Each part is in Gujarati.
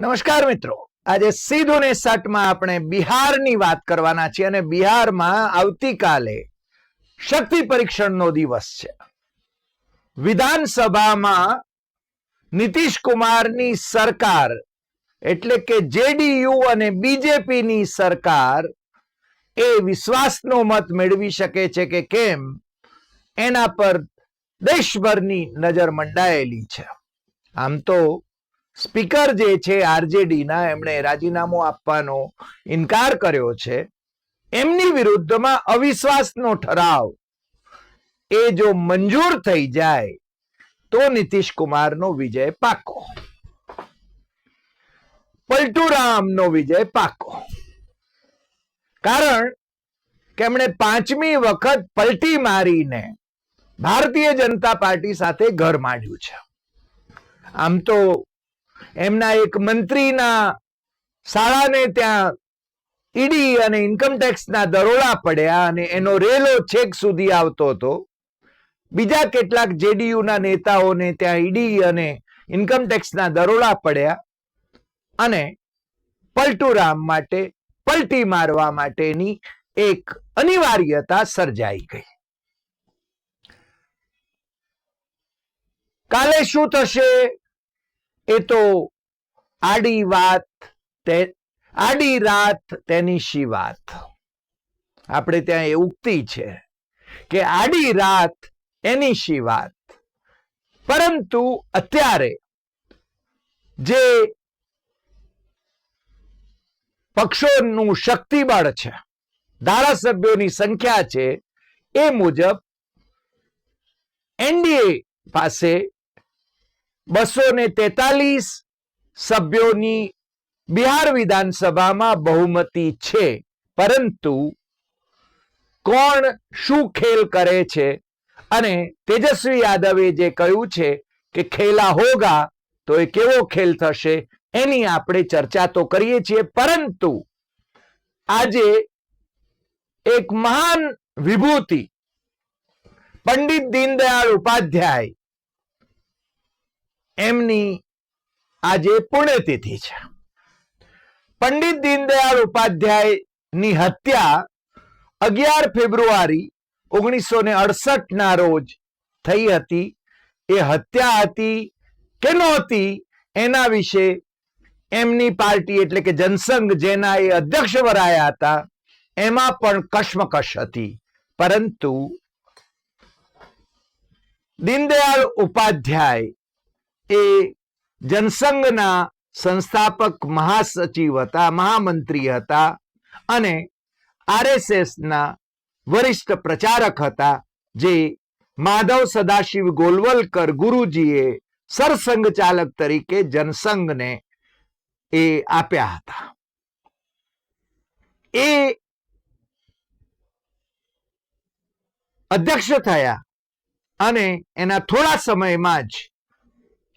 નમસ્કાર મિત્રો. આજે સીધું ને સટમાં આપણે બિહારની વાત કરવાના છીએ અને બિહારમાં આવતીકાલે શક્તિ પરીક્ષણનો દિવસ છે. વિધાનસભામાં નીતિશ કુમારની સરકાર એટલે કે જેડીયુ અને બીજેપીની સરકાર એ વિશ્વાસનો મત મેળવી શકે છે કે કેમ? એના પર દેશભરની નજર મંડાયેલી છે. આમ તો સ્પીકર જે છે આરજેડીના એમણે રાજીનામું આપવાનો ઇનકાર કર્યો છે. એમની વિરુદ્ધમાં અવિશ્વાસનો ઠરાવ. એ જો મંજૂર થઈ જાય, તો નીતિશ કુમારનો વિજય પાકો. પલટુરામનો વિજય પાકો. કારણ કે એમણે પાંચમી વખત પલટી મારીને ભારતીય જનતા પાર્ટી સાથે ઘર માંડ્યું છે. આમ તો એમના એક મંત્રીના શાળાને ત્યાં ઈડી અને ઇન્કમટેક્સના દરોડા પડ્યા અને એનો રેલો છેક સુધી આવતો હતો. બીજા કેટલાક જેડીયુના નેતાઓને ત્યાં ઈડી અને ઇન્કમટેક્સના દરોડા પડ્યા અને પલટુરામ માટે પલટી મારવા માટેની એક અનિવાર્યતા સર્જાઈ ગઈ. કાલે શું થશે? એ તો આડી વાત તે, આડી રાત તેની શી વાત? આપણે ત્યાં એ ઉક્તિ છે કે આડી રાત એની શી વાત? પરંતુ અત્યારે જે પક્ષોનું શક્તિબળ છે, ધારાસભ્યોની સંખ્યા છે, એ મુજબ એનડીએ પાસે બસો ને તેતાલીસ સભ્યોની બિહાર વિધાનસભામાં બહુમતી છે. પરંતુ કોણ શું ખેલ કરે છે? અને તેજસ્વી યાદવે જે કહ્યું છે કે ખેલા હોગા, તો એ કેવો ખેલ થશે એની આપણે ચર્ચા તો કરીએ છીએ. પરંતુ આજે એક મહાન વિભૂતિ, પંડિત દીનદયાળ ઉપાધ્યાય એમની આજે પુણ્યતિથિ છે. પંડિત દીનદયાળ ઉપાધ્યાયની હત્યા અગિયાર ફેબ્રુઆરી ઓગણીસો ને અડસઠ ના રોજ થઈ હતી. એ હત્યા હતી કે નહોતી એના વિશે એમની પાર્ટી એટલે કે જનસંઘ જેના એ અધ્યક્ષ વરાયા હતા, એમાં પણ કશ્મકશ હતી. પરંતુ દીનદયાળ ઉપાધ્યાય એ જનસંઘના સંસ્થાપક મહાસચિવ હતા, મહામંત્રી હતા અને આરએસએસના વરિષ્ઠ પ્રચારક હતા, જે માધવ સદાશિવ ગોલવલકર ગુરુજીએ સરસંઘ ચાલક તરીકે જનસંઘને એ આપ્યા હતા. એ અધ્યક્ષ થયા અને એના થોડા સમયમાં જ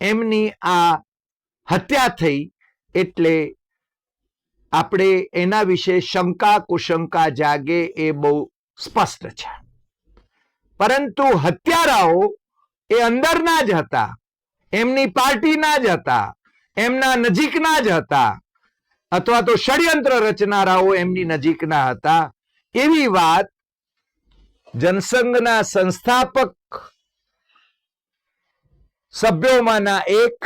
એમની આ હત્યા થઈ એટલે આપણે એના વિશે શંકા કુશંકા જાગે એ બહુ સ્પષ્ટ છે. પરંતુ હત્યારાઓ એ અંદરના જ હતા, એમની પાર્ટીના જ હતા, એમના નજીકના જ હતા, અથવા તો ષડયંત્ર રચનારાઓ એમની નજીકના હતા. એવી વાત જનસંઘના સંસ્થાપક સભ્યોમાંના એક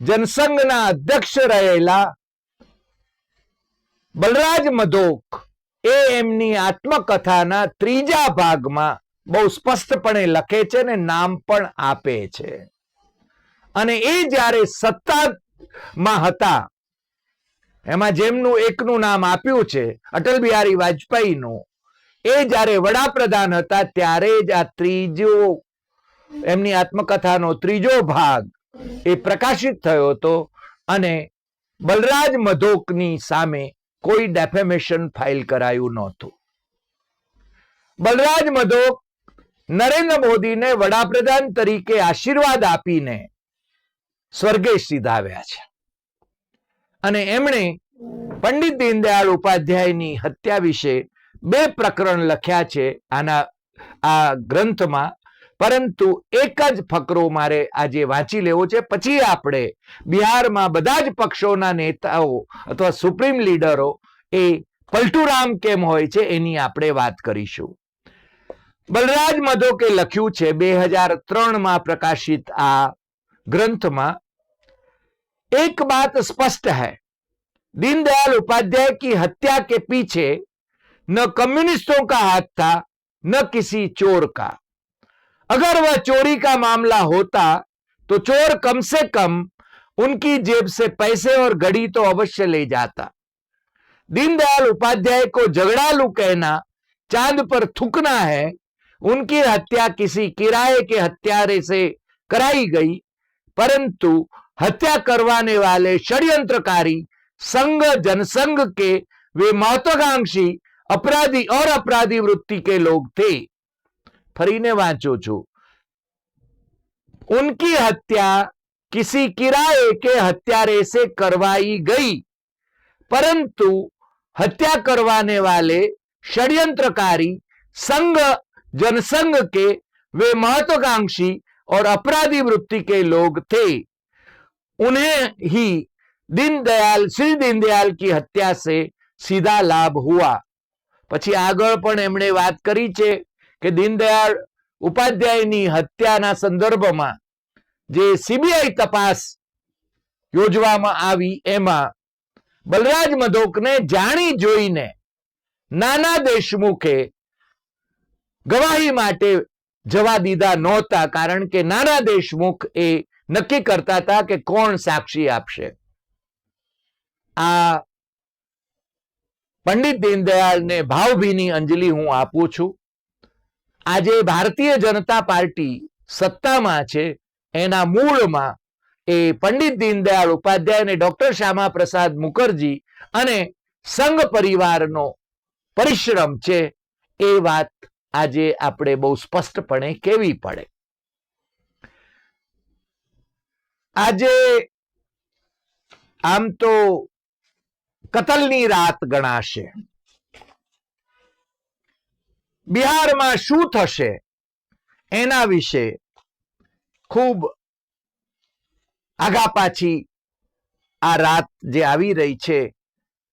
જનસંઘના અધ્યક્ષ રહેલા બલરાજ મધોક. એ એમની આત્મકથાના ત્રીજા ભાગમાં બહુ સ્પષ્ટપણે લખે છે ને નામ પણ આપે છે. અને એ જ્યારે સત્તામાં હતા, એમાં જેમનું એકનું નામ આપ્યું છે, અટલ બિહારી વાજપેયીનું, એ જ્યારે વડાપ્રધાન હતા ત્યારે જ આ ત્રીજો એમની આત્મકથાનો ત્રીજો ભાગ એ પ્રકાશિત થયો હતો અને બલરાજ મધોકની સામે કોઈ ડેફેમેશન ફાઇલ કરાયું નહોતું. બલરાજ મધોક નરેન્દ્ર મોદીને વડાપ્રધાન તરીકે આશીર્વાદ આપીને સ્વર્ગે સીધાવ્યા છે. અને એમણે પંડિત દીનદયાળ ઉપાધ્યાયની હત્યા વિશે બે પ્રકરણ લખ્યા છે. આના, આ ગ્રંથમાં પરંતુ એક જ ફકરો મારે આજે વાંચી લેવો છે પછી આપણે બિહારમાં બધા જ પક્ષોના નેતાઓ અથવા સુપ્રીમ લીડરો એ પલટુરામ કેમ હોય છે એની આપણે વાત કરીશું બલરાજ મધોકે લખ્યું છે બે હજાર ત્રણમાં પ્રકાશિત આ ગ્રંથમાં एक बात स्पष्ट है दीनदयाल उपाध्याय की हत्या के पीछे न कम्युनिस्टों का हाथ था न किसी चोर का अगर वह चोरी का मामला होता तो चोर कम से कम उनकी जेब से पैसे और घड़ी तो अवश्य ले जाता। दीनदयाल उपाध्याय को झगड़ालू कहना, चाँद पर थूकना है, उनकी हत्या किसी किराए के हत्यारे से कराई गई, परंतु हत्या करवाने वाले षड्यंत्रकारी संघ, जनसंघ के वे महत्वाकांक्षी अपराधी और अपराधी वृत्ति के लोग थे। फरीने वांचो छू उनकी हत्या किसी किराए के हत्यारे से करवाई गई परंतु हत्या करवाने वाले षड्यंत्रकारी संघ जनसंघ के वे महत्वाकांक्षी और अपराधी वृत्ति के लोग थे उन्हें ही दीनदयाल श्री दीनदयाल की हत्या से સીધા લાભ હુઆ પછી આગળ પણ એમણે વાત કરી છે કે દીનદયાળ ઉપાધ્યાયની હત્યાના સંદર્ભમાં જે સીબીઆઈ તપાસ યોજવામાં આવી એમાં બલરાજ મધોકને જાણી જોઈને નાના દેશમુખે ગવાહી માટે જવા દીધા નહોતા કારણ કે નાના દેશમુખ એ નક્કી કરતા હતા કે કોણ સાક્ષી આપશે. આ પંડિત દીનદયાળને ભાવભીની અંજલિ હું આપું છું. આજે ભારતીય જનતા પાર્ટી સત્તામાં છે. એના મૂળમાં એ પંડિત દીનદયાળ ઉપાધ્યાય અને ડોક્ટર શ્યામા પ્રસાદ મુખર્જી અને સંઘ પરિવારનો પરિશ્રમ છે એ વાત આજે આપણે બહુ સ્પષ્ટપણે કેવી પડે. આજે આમ તો કતલની રાત ગણાશે. બિહારમાં શું થશે એના વિશે ખૂબ આગા પાછી આ રાત જે આવી રહી છે,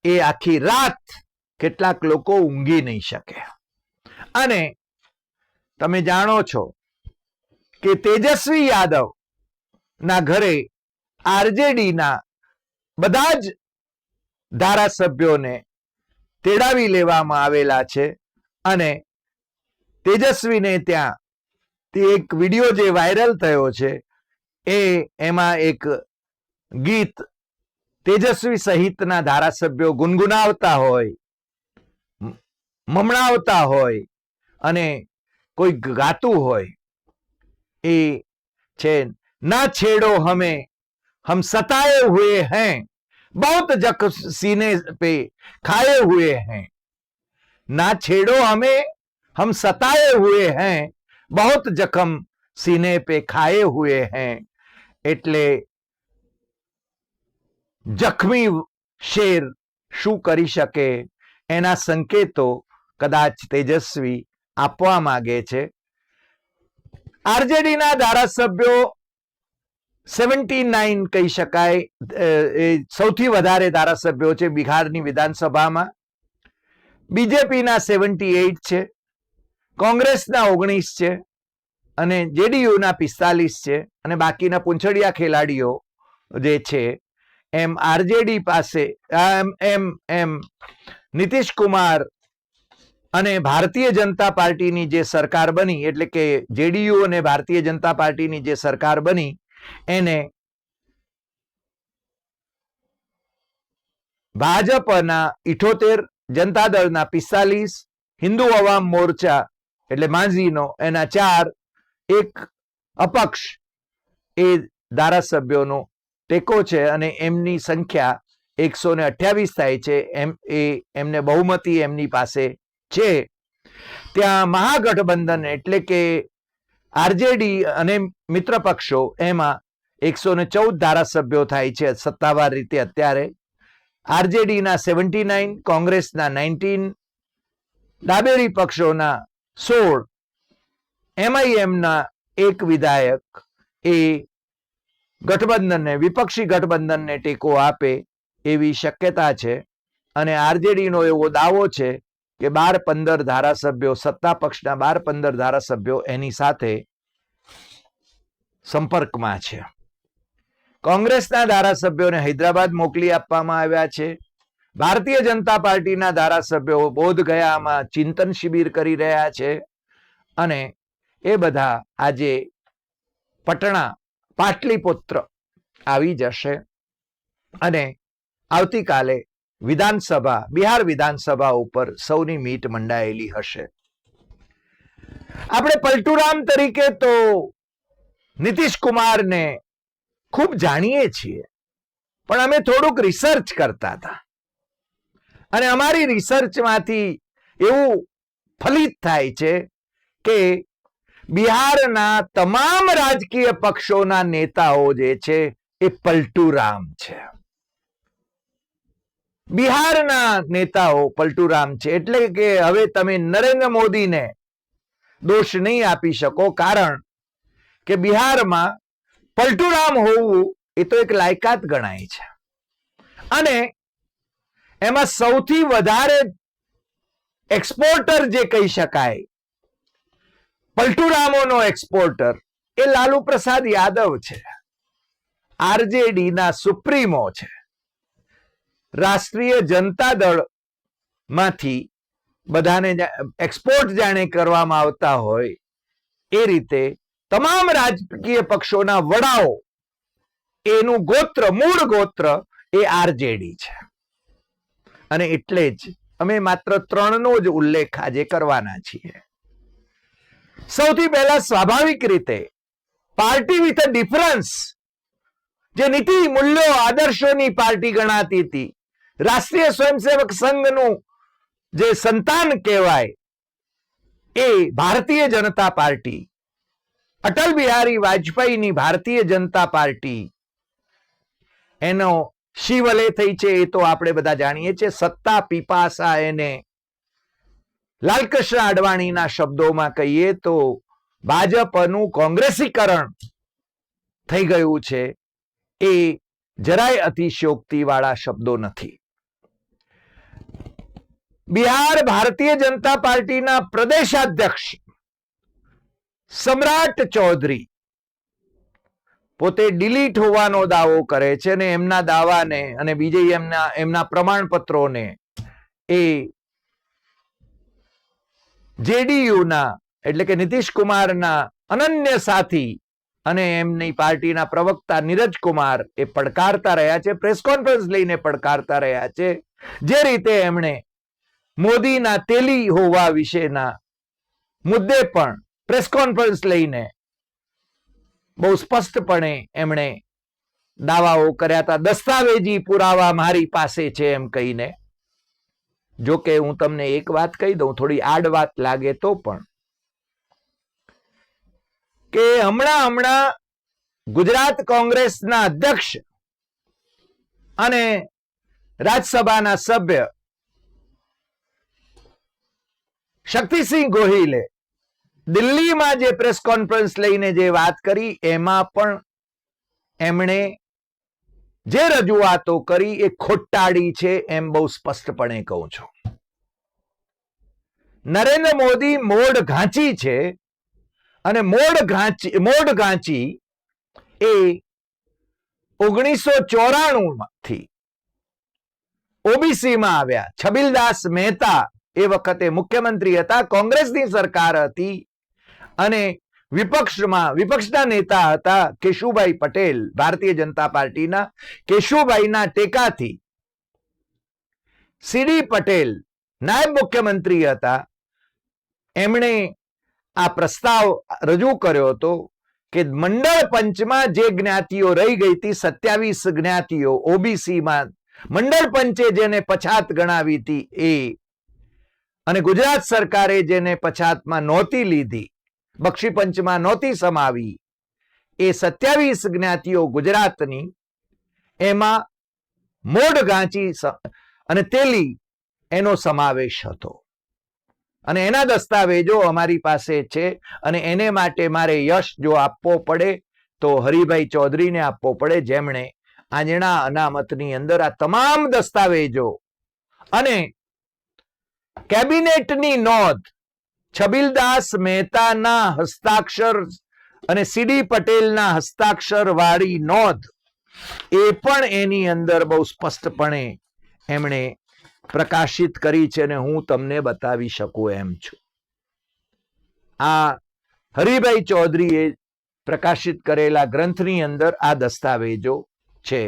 એ આખી રાત કેટલાક લોકો ઊંઘી નહીં શકે. અને તમે જાણો છો કે તેજસ્વી યાદવ ના ઘરે આરજેડીના બધા જ ધારાસભ્યોને તેડાવી લેવામાં આવેલા છે અને તેજસ્વીને ત્યાં તે એક વીડિયો જે વાયરલ થયો છે, એ એમાં એક ગીત તેજસ્વી સહિતના ધારાસભ્યો ગુનગુનાવતા હોય મમણાવતા હોય અને કોઈ ગાતું હોય, એ છે, ના છેડો હમે, હમ સતાએ હુએ हैं बहुत जख सीने पे खाए हुए हैं ना छेड़ो हमें हम सताए हुए हैं बहुत जख्म सीने पे खाए हुए हैं એટલે જખમી શેર શું કરી શકે એના સંકેતો કદાચ તેજસ્વી આપવા માંગે છે આરજેડીના ધારાસભ્યો સેવન્ટી નાઇન કહી શકાય અ, એ સૌથી વધારે ધારાસભ્યો છે બિહારની વિધાનસભામાં બીજેપીના સેવન્ટી એઇટ છે કોંગ્રેસના ઓગણીસ છે અને જેડીયુના પિસ્તાલીસ છે અને બાકીના પૂંછડિયા ખેલાડીઓ જે છે, એમ આરજેડી પાસે એમ એમ એમ નીતિશ કુમાર અને ભારતીય જનતા પાર્ટીની જે સરકાર બની, એટલે કે જેડીયુ અને ભારતીય જનતા પાર્ટીની જે સરકાર બની, એને ભાજપના ઇઠોતેર જનતા દળના પિસ્તાલીસ, હિન્દુ અવામ મોરચા એટલે માંઝીનો એના ચાર, એક અપક્ષ એ ધારાસભ્યોનો ટેકો છે અને એમની સંખ્યા એકસો ને અઠ્યાવીસ થાય છે. એમ એ એમને બહુમતી એમની પાસે છે. ત્યાં મહાગઠબંધન એટલે કે આરજેડી અને મિત્ર પક્ષો એમાં એકસો ને ચૌદ ધારાસભ્યો થાય છે સત્તાવાર રીતે અત્યારે. આરજેડીના સેવન્ટી નાઇન, કોંગ્રેસના નાઇન્ટીન, ડાબેરી પક્ષોના સોળ. એમઆઈએમના એક વિધાયક એ ગઠબંધનને, વિપક્ષી ગઠબંધનને ટેકો આપે એવી શક્યતા છે અને આરજેડીનો એવો દાવો છે કે બાર પંદર ધારાસભ્યો, સત્તા પક્ષના બાર પંદર ધારાસભ્યો એની સાથે સંપર્કમાં છે. કોંગ્રેસના ધારાસભ્યોને હૈદરાબાદ મોકલી આપવામાં આવ્યા છે. ભારતીય જનતા પાર્ટીના ધારાસભ્યો બોધ ગયામાં ચિંતન શિબિર કરી રહ્યા છે અને એ બધા આજે પટણા પાટલીપુત્ર આવી જશે અને આવતીકાલે વિધાનસભા, બિહાર વિધાનસભા ઉપર સૌની મીટ મંડાયેલી હશે. આપણે પલટુરામ તરીકે તો નીતિશ કુમારને ખૂબ જાણીએ છીએ, પણ અમે થોડુંક રિસર્ચ કરતા હતા. અને અમારી રિસર્ચમાંથી એવું ફલિત થાય છે કે બિહારના તમામ રાજકીય પક્ષોના નેતાઓ જે છે એ પલટુરામ છે. બિહારના નેતાઓ પલટુરામ છે એટલે કે હવે તમે નરેન્દ્ર મોદીને દોષ નહીં આપી શકો કારણ કે બિહારમાં પલટુરામ હોવું એ તો એક લાયકાત ગણાય છે. અને એમાં સૌથી વધારે એક્સપોર્ટર જે કહી શકાય, પલટુરામોનો એક્સપોર્ટર એ લાલુ પ્રસાદ યાદવ છે, આરજેડી સુપ્રીમો છે. રાષ્ટ્રીય જનતા દળમાંથી બધાને એક્સપોર્ટ જાણે કરવામાં આવતા હોય, એ રીતે તમામ રાજકીય પક્ષોના વડાઓ, એનું ગોત્ર, મૂળ ગોત્ર એ આરજેડી છે. અને એટલે જ અમે માત્ર ત્રણનો જ ઉલ્લેખ આજે કરવાના છીએ. સૌથી પહેલા સ્વાભાવિક રીતે પાર્ટી વિથ અ ડિફરન્સ જે નીતિ, મૂલ્યો, આદર્શોની પાર્ટી ગણાતી હતી. રાષ્ટ્રીય સ્વયંસેવક સંઘનું જે સંતાન કહેવાય એ ભારતીય જનતા પાર્ટી, અટલ બિહારી વાજપેયીની ભારતીય જનતા પાર્ટી, એનો શિવલે થઈ છે એ તો આપણે બધા જાણીએ છીએ. સત્તા, પીપાસા એને લાલકૃષ્ણ અડવાણીના શબ્દોમાં કહીએ તો ભાજપનું કોંગ્રેસીકરણ થઈ ગયું છે એ જરાય અતિશયોક્તિ વાળા શબ્દો નથી. બિહાર ભારતીય જનતા પાર્ટીના પ્રદેશાધ્યક્ષ સમ્રાટ ચૌધરી પોતે ડિલીટ હોવાનો દાવો કરે છે અને એમના દાવાને અને બીજે એમના એમના પ્રમાણપત્રોને એ જેડીયુના એટલે કે નીતિશ અનન્ય સાથી અને એમની પાર્ટીના પ્રવક્તા નીરજ કુમાર એ પડકારતા રહ્યા છે પ્રેસ કોન્ફરન્સ લઈને પડકારતા રહ્યા છે. જે રીતે એમણે મોદીના તેલી હોવા વિશેના મુદ્દે પણ પ્રેસ કોન્ફરન્સ લઈને બહુ સ્પષ્ટપણે એમણે દાવાઓ કર્યા હતા. દસ્તાવેજી પુરાવા મારી પાસે છે એમ કહીને. જો કે હું તમને એક વાત કહી દઉં, થોડી આડ વાત લાગે તો પણ. કે હમણાં હમણાં ગુજરાત કોંગ્રેસના અધ્યક્ષ અને રાજ્યસભાના સભ્ય શક્તિસિંહ ગોહિલે દિલ્હીમાં જે પ્રેસ કોન્ફરન્સ લઈને જે વાત કરી, એમાં પણ એમણે જે રજૂઆતો કરી એ ખોટાડી છે એમ બહુ સ્પષ્ટપણે કહું છું. નરેન્દ્ર મોદી મોડ ઘાંચી છે અને મોડ ઘાંચી મોડ ઘાંચી એ ઓગણીસો ચોરાણું થી ઓબીસીમાં આવ્યા. છબીલદાસ મહેતા એ વખતે મુખ્યમંત્રી હતા, કોંગ્રેસની સરકાર હતી અને વિપક્ષમાં, વિપક્ષના નેતા હતા કેશુભાઈ પટેલ, ભારતીય જનતા પાર્ટીના કેશુભાઈના ટેકાથી. સીડી પટેલ નાયબ મુખ્યમંત્રી હતા. એમણે આ પ્રસ્તાવ રજૂ કર્યો હતો કે મંડળ પંચમાં જે જ્ઞાતિઓ રહી ગઈ હતી, સત્યાવીસ જ્ઞાતિઓ ઓબીસીમાં, મંડળ પંચે જેને પછાત ગણાવી હતી એ, અને ગુજરાત સરકારે જેને પછાતમાં નહોતી લીધી બક્ષી પંચમાં નહોતી સમાવી. એ સત્યાવીસ જ્ઞાતિઓ ગુજરાતની, એમાં મોઢ ગાંચી અને તેલી એનો સમાવેશ હતો. અને એના દસ્તાવેજો અમારી પાસે છે, અને એને માટે મારે યશ જો આપવો પડે, તો હરિભાઈ ચૌધરીને આપવો પડે, જેમણે આંજણા અનામતની અંદર આ તમામ દસ્તાવેજો અને કેબિનેટની નોંધ છબીલદાસ મહેતાના હસ્તાક્ષર અને સીડી પટેલના હસ્તાક્ષર વાળી નોંધ. એ પણ એની અંદર બહુ સ્પષ્ટપણે એમણે પ્રકાશિત કરી છે અને હું તમને બતાવી શકું એમ છું. આ હરિભાઈ ચૌધરીએ પ્રકાશિત કરેલા ગ્રંથની અંદર આ દસ્તાવેજો છે.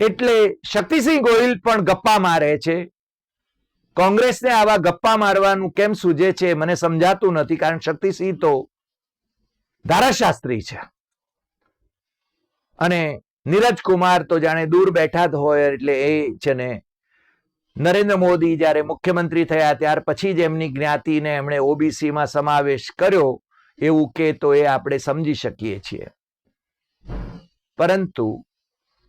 એટલે શક્તિસિંહ ગોહિલ પણ ગપ્પા મારે છે. કોંગ્રેસને આવા ગપ્પા મારવાનું કેમ સૂજે છે મને સમજાતું નથી, કારણ શક્તિસિંહ તો ધારાશાસ્ત્રી છે. અને નીરજ તો જાણે દૂર બેઠા જ હોય, એટલે એ છે ને નરેન્દ્ર મોદી જ્યારે મુખ્યમંત્રી થયા ત્યાર પછી જ એમની જ્ઞાતિને એમણે ઓબીસીમાં સમાવેશ કર્યો, એવું કે તો એ આપણે સમજી શકીએ છીએ. પરંતુ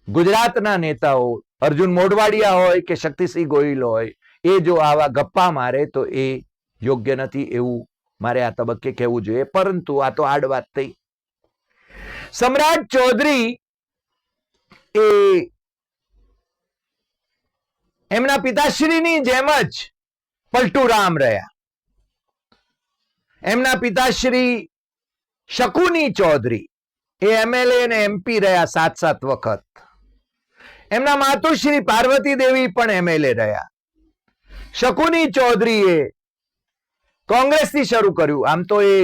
ગુજરાતના નેતાઓ અર્જુન મોઢવાડિયા હોય કે શક્તિસિંહ ગોહિલ હોય એ જો આવા ગપ્પા મારે તો એ યોગ્ય નથી એવું મારે આ તબક્કે કહેવું જોઈએ. પરંતુ આ તો આડ વાત થઈ. સમ્રાટ ચૌધરી એ એમના પિતાશ્રીની જેમ જ પલટુરામ રહ્યા. એમના પિતાશ્રી શકુની ચૌધરી એ એમએલએ અને એમપી રહ્યા સાત સાત વખત. એમના માતુશ્રી પાર્વતી દેવી પણ એમએલએ રહ્યા. શકુની ચૌધરીએ કોંગ્રેસથી શરૂ કર્યું. આમ તો એ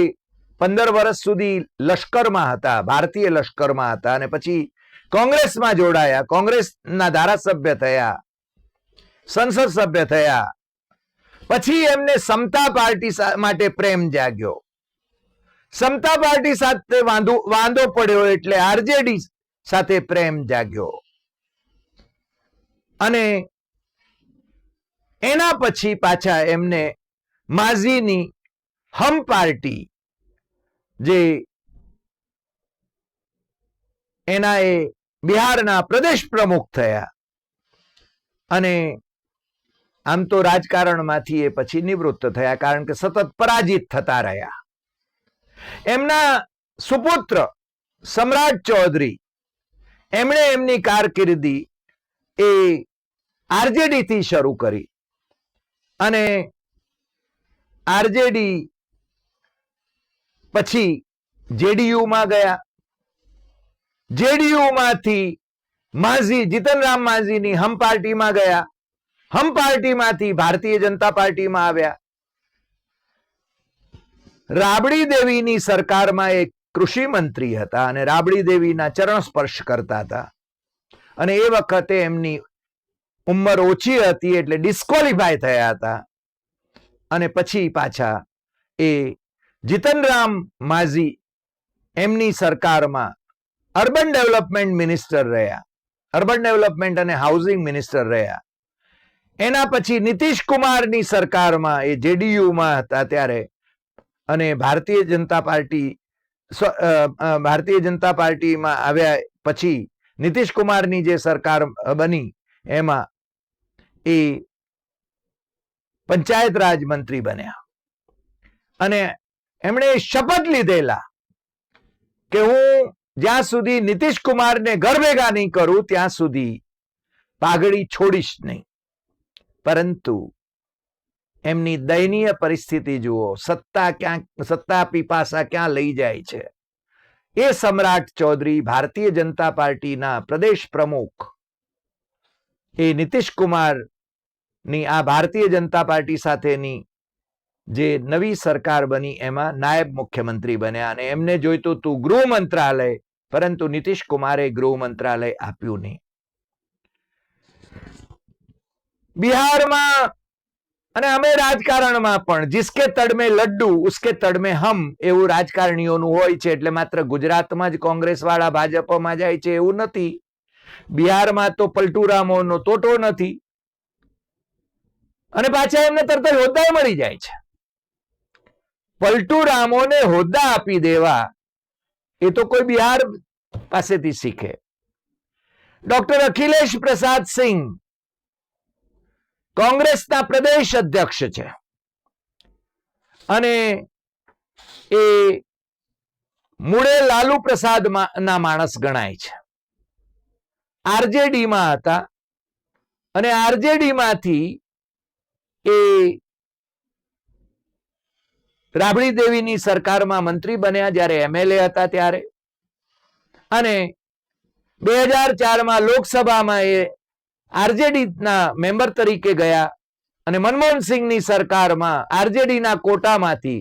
પંદર વર્ષ સુધી લશ્કરમાં હતા, ભારતીય લશ્કરમાં હતા અને પછી કોંગ્રેસમાં જોડાયા. કોંગ્રેસના ધારાસભ્ય થયા, સંસદ સભ્ય થયા. પછી એમને સમતા પાર્ટી માટે પ્રેમ જાગ્યો. સમતા પાર્ટી સાથે વાંધો વાંધો પડ્યો એટલે આરજેડી સાથે પ્રેમ જાગ્યો. અને એના પછી પાછા એમને માઝીની હમ પાર્ટી, જે એના એ બિહારના પ્રદેશ પ્રમુખ થયા. અને આમ તો રાજકારણમાંથી એ પછી નિવૃત્ત થયા, કારણ કે સતત પરાજિત થતા રહ્યા. એમના સુપુત્ર સમ્રાટ ચૌધરી, એમણે એમની કારકિર્દી એ આરજેડી થી શરૂ કરી. અને આરજેડી પછી જેડીયુમાં ગયા. જેડીયુ માંથી માઝી જીતનરામ માઝીની હમ પાર્ટીમાં ગયા. હમ પાર્ટીમાંથી ભારતીય જનતા પાર્ટીમાં આવ્યા. રાબડી દેવીની સરકારમાં એક કૃષિ મંત્રી હતા અને રાબડી દેવીના ચરણ સ્પર્શ કરતા હતા. અને એ વખતે એમની ઉંમર ઓછી હતી એટલે ડિસ્કોલિફાય થયા હતા. અને પછી પાછા એ જીતનરામ માઝી એમની સરકારમાં અર્બન ડેવલપમેન્ટ મિનિસ્ટર રહ્યા. અર્બન ડેવલપમેન્ટ અને હાઉસિંગ મિનિસ્ટર રહ્યા. એના પછી નીતિશ કુમારની સરકારમાં એ જેડીયુમાં હતા ત્યારે અને ભારતીય જનતા પાર્ટી ભારતીય જનતા પાર્ટીમાં આવ્યા પછી નીતિશ કુમારની જે સરકાર બની, એમાં એ પંચાયત રાજ મંત્રી બન્યા. અને એમણે શપથ લીધેલા કે હું જ્યાં સુધી નીતિશ કુમારને ઘર ભેગા નહીં કરું, ત્યાં સુધી પાઘડી છોડીશ નહીં. પરંતુ એમની દયનીય પરિસ્થિતિ જુઓ, સત્તા ક્યાં સત્તા પીપાસા ક્યાં લઈ જાય છે? એ સમ્રાટ ચૌધરી ભારતીય જનતા પાર્ટીના પ્રદેશ પ્રમુખ એ નીતિશ કુમાર ની આ ભારતીય જનતા પાર્ટી સાથેની જે નવી સરકાર બની, એમાં નાયબ મુખ્યમંત્રી બન્યા અને એમને જોઈતું તું ગૃહ મંત્રાલય, પરંતુ નીતિશ કુમારે ગૃહ મંત્રાલય આપ્યું નહીં. બિહારમાં અને અમે રાજકારણમાં પણ, જિસકે તડમે લડ્ડુ, ઉસકે તડમે હમ એવું રાજકારણીઓનું હોય છે, એટલે માત્ર ગુજરાતમાં જ કોંગ્રેસ વાળા ભાજપમાં જાય છે એવું નથી. બિહારમાં તો પલટુરામોનો તોટો નથી. અને પાછા એમને તરત જ હોદ્દા મળી જાય છે. પલટુરામોને હોદ્દા આપી દેવા એ તો કોઈ બિહાર પાસેથી શીખે. ડોક્ટર અખિલેશ પ્રસાદ સિંહ કોંગ્રેસના પ્રદેશ અધ્યક્ષ છે. અને એ મૂળે લાલુ પ્રસાદ ના માણસ ગણાય છે. આરજેડીમાં હતા અને આરજેડી માંથી એ રાબડી દેવીની સરકારમાં મંત્રી બન્યા જ્યારે એમએલએ હતા ત્યારે. અને બે હજાર ચારમાં લોકસભામાં એ આરજેડી ના મેમ્બર તરીકે ગયા અને મનમોહન સિંહની સરકારમાં આરજેડીના કોટામાંથી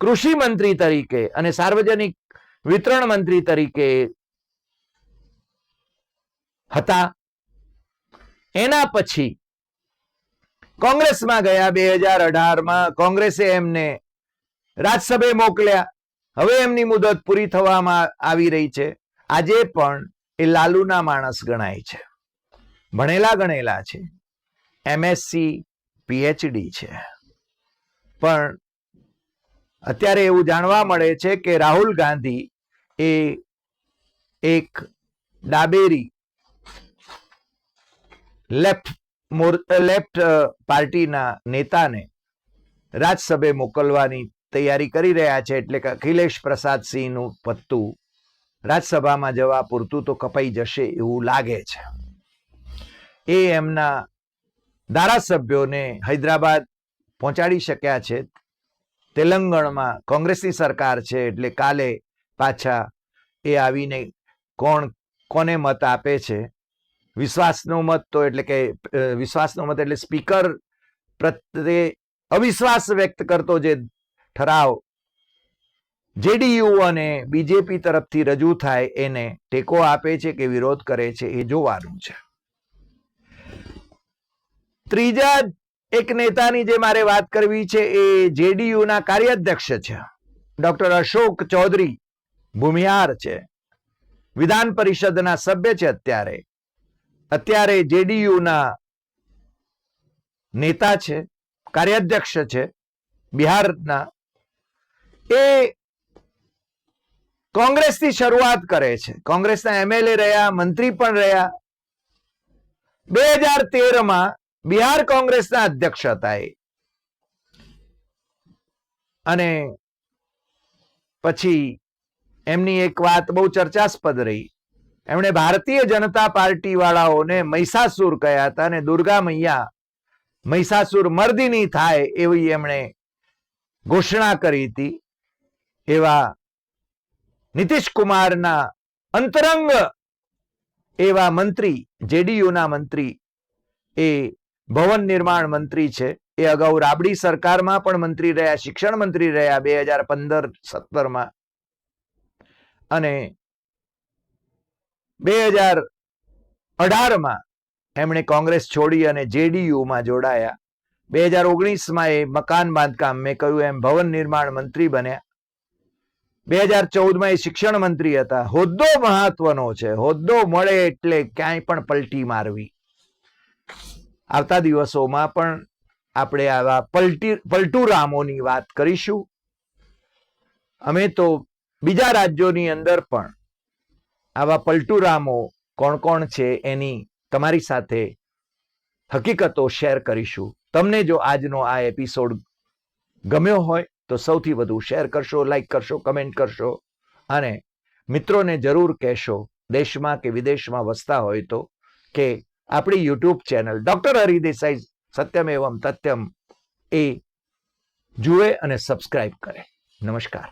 કૃષિ મંત્રી તરીકે અને સાર્વજનિક વિતરણ મંત્રી તરીકે હતા. એના પછી કોંગ્રેસમાં ગયા બે હજાર અઢારમાં. કોંગ્રેસે એમને રાજ્યસભે મોકલ્યા. હવે એમની મુદત પૂરી થવામાં આવી રહી છે. આજે પણ એ લાલુના માણસ ગણાય છે. ભણેલા ગણેલા છે. એમએસસી પીએચડી છે. પણ અત્યારે એવું જાણવા મળે છે કે રાહુલ ગાંધી એ એક ડાબેરી લેફ્ટ લેફ્ટ પાર્ટીના નેતાને રાજ્યસભે મોકલવાની તૈયારી કરી રહ્યા છે એટલે કે અખિલેશ પ્રસાદ સિંહનું પત્તું રાજ્યસભામાં જવા પૂરતું તો કપાઈ જશે એવું લાગે છે. એ એમના ધારાસભ્યોને હૈદરાબાદ પહોંચાડી શક્યા છે. તેલંગણમાં કોંગ્રેસની સરકાર છે એટલે કાલે પાછા એ આવીને કોણ, કોને મત આપે છે વિશ્વાસનો મત તો એટલે કે વિશ્વાસનો મત એટલે સ્પીકર પ્રત્યે અવિશ્વાસ વ્યક્ત કરતો જે ઠરાવ જેડીયુ અને બીજેપી તરફથી રજૂ થાય એને ટેકો આપે છે કે વિરોધ કરે છે એ જોવાનું છે. ત્રીજા એક નેતાની જે મારે વાત કરવી છે એ જેડીયુ ના કાર્યાધ્યક્ષ છે. ડોક્ટર અશોક ચૌધરી ભૂમિહાર છે. વિધાન પરિષદના સભ્ય છે અત્યારે. અત્યારે જેડીયુ ના નેતા છે, કાર્યાધ્યક્ષ છે, બિહારના, એ કોંગ્રેસથી શરૂઆત કરે છે. કોંગ્રેસના એમએલએ રહ્યા, મંત્રી પણ રહ્યા. બે હજાર તેરમાં બિહાર કોંગ્રેસના અધ્યક્ષ હતા એ. અને પછી એમની એક વાત બહુ ચર્ચાસ્પદ રહી. એમણે ભારતીય જનતા પાર્ટી વાળાઓને મહિષાસુર કહ્યા હતા અને દુર્ગા મૈયા મહિષાસુર મર્દિની થાય એવી એમણે ઘોષણા કરી હતી એવા નીતિશ કુમારના અંતરંગ એવા મંત્રી, જેડીયુના મંત્રી, એ ભવન નિર્માણ મંત્રી છે. એ અગાઉ રાબડી સરકારમાં પણ મંત્રી રહ્યા, શિક્ષણ મંત્રી રહ્યા બે હજાર પંદર, સત્તરમાં. અને બે હજાર અઢારમાં એમણે કોંગ્રેસ છોડી અને જેડીયુમાં જોડાયા. બે હજાર ઓગણીસમાં એ મકાન બાંધકામ મેં કહ્યું એમ ભવન નિર્માણ મંત્રી બન્યા. બે હજાર ચૌદમાં એ શિક્ષણ મંત્રી હતા. હોદ્દો મહત્વનો છે. હોદ્દો મળે એટલે ક્યાંય પણ પલટી મારવી. આવતા દિવસોમાં પણ આપણે આવા પલટી, પલટુરામોની વાત કરીશું. અમે તો બીજા રાજ્યોની અંદર પણ આવા પલટુરામો કોણ કોણ છે એની તમારી સાથે હકીકતો શેર કરીશું. તમને જો આજનો આ એપિસોડ ગમ્યો હોય તો સૌથી વધુ શેર કરશો લાઈક કરશો કમેન્ટ કરશો અને મિત્રોને જરૂર કહેશો દેશમાં કે વિદેશમાં વસતા હોય તો કે આપણી યુટ્યુબ ચેનલ ડૉક્ટર હરિદેસાઈ સત્યમ એવમ તત્યમ એ જુએ અને સબસ્ક્રાઈબ કરે. નમસ્કાર.